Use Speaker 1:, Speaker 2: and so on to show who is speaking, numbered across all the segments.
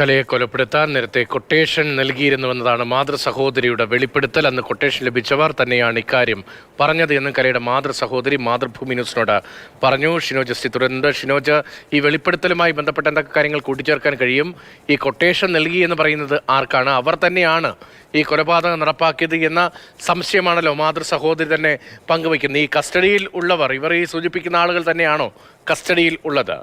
Speaker 1: കലയെ കൊലപ്പെടുത്താൻ നേരത്തെ കൊട്ടേഷൻ നൽകിയിരുന്നുവെന്നതാണ് മാതൃ സഹോദരിയുടെ വെളിപ്പെടുത്തൽ. അന്ന് കൊട്ടേഷൻ ലഭിച്ചവർ തന്നെയാണ് ഇക്കാര്യം പറഞ്ഞത് എന്ന് കലയുടെ മാതൃ സഹോദരി മാതൃഭൂമി ന്യൂസിനോട് പറഞ്ഞു. ഷിനോജ് എസ് തുടരുന്നുണ്ട് ഷിനോജ് ഈ വെളിപ്പെടുത്തലുമായി ബന്ധപ്പെട്ട എന്തൊക്കെ കാര്യങ്ങൾ കൂട്ടിച്ചേർക്കാൻ കഴിയും? ഈ കൊട്ടേഷൻ നൽകി എന്ന് പറയുന്നത് ആർക്കാണ്? അവർ തന്നെയാണ് ഈ കൊലപാതകം നടപ്പാക്കിയത് എന്ന സംശയമാണല്ലോ മാതൃ സഹോദരി തന്നെ പങ്കുവയ്ക്കുന്നത്. ഈ കസ്റ്റഡിയിൽ ഉള്ളവർ ഇവർ ഈ സൂചിപ്പിക്കുന്ന ആളുകൾ തന്നെയാണോ കസ്റ്റഡിയിൽ ഉള്ളത്?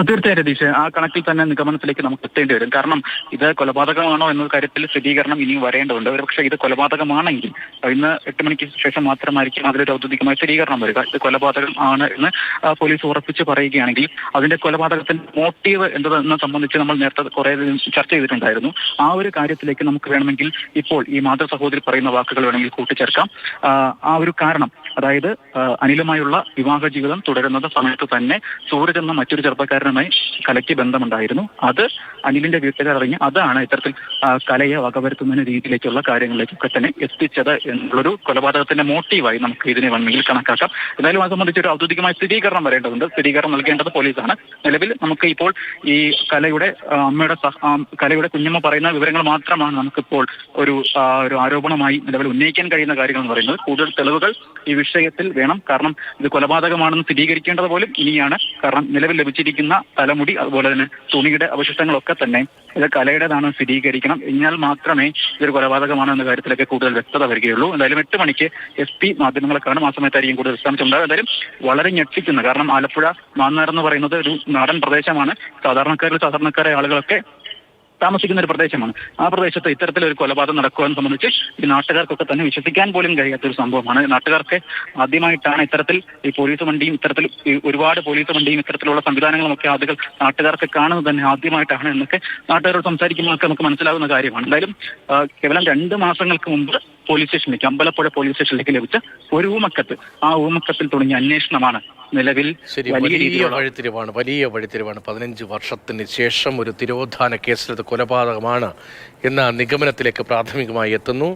Speaker 2: തീർച്ചയായും രതീഷ്. ആ കണക്കിൽ തന്നെ നിഗമനത്തിലേക്ക് നമുക്ക് എത്തേണ്ടി വരും. കാരണം ഇത് കൊലപാതകമാണോ എന്ന കാര്യത്തിൽ സ്ഥിരീകരണം ഇനിയും വരേണ്ടതുണ്ട്. ഒരുപക്ഷെ ഇത് കൊലപാതകമാണെങ്കിൽ ഇന്ന് എട്ട് മണിക്ക് ശേഷം മാത്രമായിരിക്കും അതിലൊരു ഔദ്യോഗികമായ സ്ഥിരീകരണം വരിക. ഇത് കൊലപാതകം ആണ് എന്ന് പോലീസ് ഉറപ്പിച്ച് പറയുകയാണെങ്കിൽ അതിന്റെ കൊലപാതകത്തിന്റെ മോട്ടീവ് എന്തെന്ന് സംബന്ധിച്ച് നമ്മൾ നേരത്തെ കുറെ ചർച്ച ചെയ്തിട്ടുണ്ടായിരുന്നു. ആ ഒരു കാര്യത്തിലേക്ക് നമുക്ക് വേണമെങ്കിൽ ഇപ്പോൾ ഈ മാതൃ സഹോദരി പറയുന്ന വാക്കുകൾ വേണമെങ്കിൽ കൂട്ടിച്ചേർക്കാം. ആ, ആ ഒരു കാരണം അതായത് അനിലമായുള്ള വിവാഹ ജീവിതം തുടരുന്നത് സമയത്ത് തന്നെ സൂരജ് എന്ന മറ്റൊരു ചെറുപ്പക്കാരനുമായി കലയ്ക്ക് ബന്ധമുണ്ടായിരുന്നു. അത് അനിലിന്റെ വീട്ടുകാർ അറിഞ്ഞ് അതാണ് ഇത്തരത്തിൽ കലയെ വകവരുത്തുന്ന രീതിയിലേക്കുള്ള കാര്യങ്ങളിലേക്കൊക്കെ തന്നെ എത്തിച്ചത് എന്നുള്ളൊരു കൊലപാതകത്തിന്റെ മോട്ടീവായി നമുക്ക് ഇതിനെ വേണമെങ്കിൽ കണക്കാക്കാം. എന്തായാലും അത് സംബന്ധിച്ച് ഒരു ഔദ്യോഗികമായ സ്ഥിരീകരണം വരേണ്ടതുണ്ട്. സ്ഥിരീകരണം നൽകേണ്ടത് പോലീസാണ്. നിലവിൽ നമുക്ക് ഇപ്പോൾ ഈ കലയുടെ അമ്മയുടെ കലയുടെ കുഞ്ഞമ്മ പറയുന്ന വിവരങ്ങൾ മാത്രമാണ് നമുക്കിപ്പോൾ ഒരു ഒരു ആരോപണമായി നിലവിൽ ഉന്നയിക്കാൻ കഴിയുന്ന കാര്യങ്ങൾ എന്ന് പറയുന്നത്. കൂടുതൽ തെളിവുകൾ ഈ വിഷയത്തിൽ വേണം. കാരണം ഇത് കൊലപാതകമാണെന്ന് സ്ഥിരീകരിക്കേണ്ടത് പോലും ഇനിയാണ്. കാരണം നിലവിൽ ലഭിച്ചിരിക്കുന്ന തലമുടി അതുപോലെ തന്നെ തുണിയുടെ അവശിഷ്ടങ്ങളൊക്കെ തന്നെ ഇത് കലയുടേതാണെന്ന് സ്ഥിരീകരിക്കണം. എന്നാൽ മാത്രമേ ഇതൊരു കൊലപാതകമാണ് എന്ന കാര്യത്തിലൊക്കെ കൂടുതൽ വ്യക്തത വരികയുള്ളൂ. എന്തായാലും എട്ട് മണിക്ക് എസ് പി മാധ്യമങ്ങളെ കാണും ആ സമയത്തായിരിക്കും കൂടുതൽ വിശദാംശമുണ്ടാകും എന്തായാലും വളരെ ഞെട്ടിക്കുന്ന കാരണം ആലപ്പുഴ മാന്നാർ എന്ന് പറയുന്നത് ഒരു നാടൻ പ്രദേശമാണ്. സാധാരണക്കാരിൽ സാധാരണക്കാരായ ആളുകളൊക്കെ താമസിക്കുന്ന ഒരു പ്രദേശമാണ്. ആ പ്രദേശത്ത് ഇത്തരത്തിലൊരു കൊലപാതകം നടക്കുവാൻ സംബന്ധിച്ച് ഈ നാട്ടുകാർക്കൊക്കെ തന്നെ വിശ്വസിക്കാൻ പോലും കഴിയാത്ത ഒരു സംഭവമാണ്. നാട്ടുകാർക്ക് ആദ്യമായിട്ടാണ് ഇത്തരത്തിൽ ഈ പോലീസ് വണ്ടിയും ഇത്തരത്തിൽ ഒരുപാട് പോലീസ് വണ്ടിയും ഇത്തരത്തിലുള്ള സംവിധാനങ്ങളും ഒക്കെ ആളുകൾ നാട്ടുകാർക്ക് കാണുന്നത് തന്നെ ആദ്യമായിട്ടാണ് എന്നൊക്കെ നാട്ടുകാരോട് സംസാരിക്കുമ്പോഴൊക്കെ നമുക്ക് മനസ്സിലാകുന്ന കാര്യമാണ്. എന്തായാലും കേവലം രണ്ട് മാസങ്ങൾക്ക് മുമ്പ് പോലീസ് സ്റ്റേഷനിലേക്ക് അമ്പലപ്പുഴ പോലീസ് സ്റ്റേഷനിലേക്ക് ലഭിച്ച ഒരു ഊമക്കത്ത്. ആ ഊമക്കത്തിൽ തുടങ്ങിയ അന്വേഷണമാണ് നിലവിൽ വലിയ
Speaker 1: വഴിത്തിരിവാണ് വലിയ വഴിത്തിരിവാണ്. പതിനഞ്ച് വർഷത്തിന് ശേഷം ഒരു തിരോധാന കേസിലത് കൊലപാതകമാണ് എന്ന നിഗമനത്തിലേക്ക് പ്രാഥമികമായി എത്തുന്നു.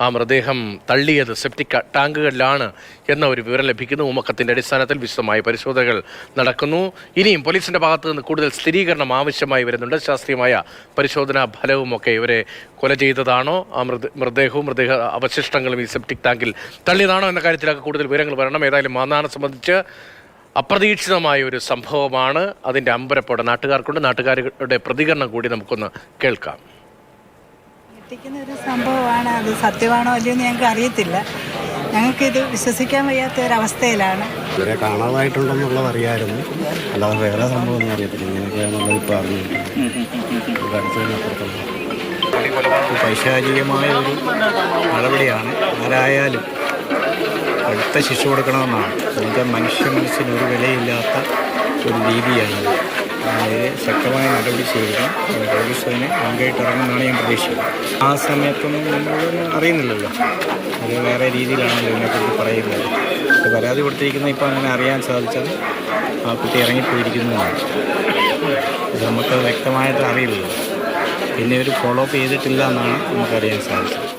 Speaker 1: ആ മൃതദേഹം തള്ളിയത് സെപ്റ്റിക് ടാങ്കുകളിലാണ് എന്ന ഒരു വിവരം ലഭിക്കുന്നു. ഉമക്കത്തിന്റെ അടിസ്ഥാനത്തിൽ വിശദമായ പരിശോധനകൾ നടക്കുന്നു. ഇനിയും പോലീസിന്റെ ഭാഗത്തു നിന്ന് കൂടുതൽ സ്ഥിരീകരണം ആവശ്യമായി വരുന്നുണ്ട്. ശാസ്ത്രീയമായ പരിശോധനാ ഫലവുമൊക്കെ ഇവരെ കൊല ചെയ്തതാണോ? ആ മൃത മൃതദേഹവും മൃതദേഹ അവശിഷ്ടങ്ങളും ഈ സെപ്റ്റിക് ടാങ്കിൽ തള്ളിയതാണോ എന്ന കാര്യത്തിലൊക്കെ കൂടുതൽ വിവരങ്ങൾ വരണം. ഏതായാലും മാന്നാനെ സംബന്ധിച്ച് അപ്രതീക്ഷിതമായ ഒരു സംഭവമാണ്. അതിന്റെ അമ്പരപ്പോടെ നാട്ടുകാർക്കുണ്ട്. നാട്ടുകാരുടെ പ്രതികരണം കൂടി നമുക്കൊന്ന് കേൾക്കാം.
Speaker 3: ഞെട്ടിക്കുന്ന ഒരു സംഭവമാണ്. അത് സത്യമാണോ അല്ലയോ എന്ന് ഞങ്ങൾക്ക് അറിയത്തില്ല. ഞങ്ങൾക്കിത് വിശ്വസിക്കാൻ വയ്യാത്ത ഒരവസ്ഥയിലാണ്.
Speaker 4: ഇവരെ കാണാതായിട്ടുണ്ടെന്നുള്ളത് അറിയായിരുന്നു. അല്ലാതെ വേറെ സംഭവം ഒന്നും അറിയത്തില്ല. ഇങ്ങനെയൊക്കെയാണെന്നുള്ളത് ഇപ്പോൾ അറിഞ്ഞു അടുത്തതിനപ്പുറത്തുള്ള പൈശാചികമായ ഒരു നടപടിയാണ് ആരായാലും അടുത്ത ശിക്ഷ കൊടുക്കണമെന്നാണ്. എന്നുവെച്ചാൽ മനുഷ്യ മനസ്സിന് ഒരു വിലയില്ലാത്ത ഒരു രീതിയാണ് അതിന് ശക്തമായ നടപടി സ്വീകരിക്കാം പോലീസ് അതിന് മുൻകൈയിട്ട് ഇറങ്ങുമെന്നാണ് ഞാൻ പ്രതീക്ഷിക്കുന്നത്. ആ സമയത്തൊന്നും നമ്മളൊന്നും അറിയുന്നില്ലല്ലോ. അത് വേറെ രീതിയിലാണല്ലോ ഇതിനെക്കുറിച്ച് പറയുന്നത്. പരാതി കൊടുത്തിരിക്കുന്ന ഇപ്പോൾ അങ്ങനെ അറിയാൻ സാധിച്ചത് ആ കുട്ടി ഇറങ്ങിപ്പോയിരിക്കുന്നതാണ് ഇത് നമുക്ക് വ്യക്തമായിട്ട് അറിയില്ലല്ലോ. പിന്നെ ഒരു ഫോളോ അപ്പ് ചെയ്തിട്ടില്ല എന്നാണ് നമുക്കറിയാൻ സാധിച്ചത്.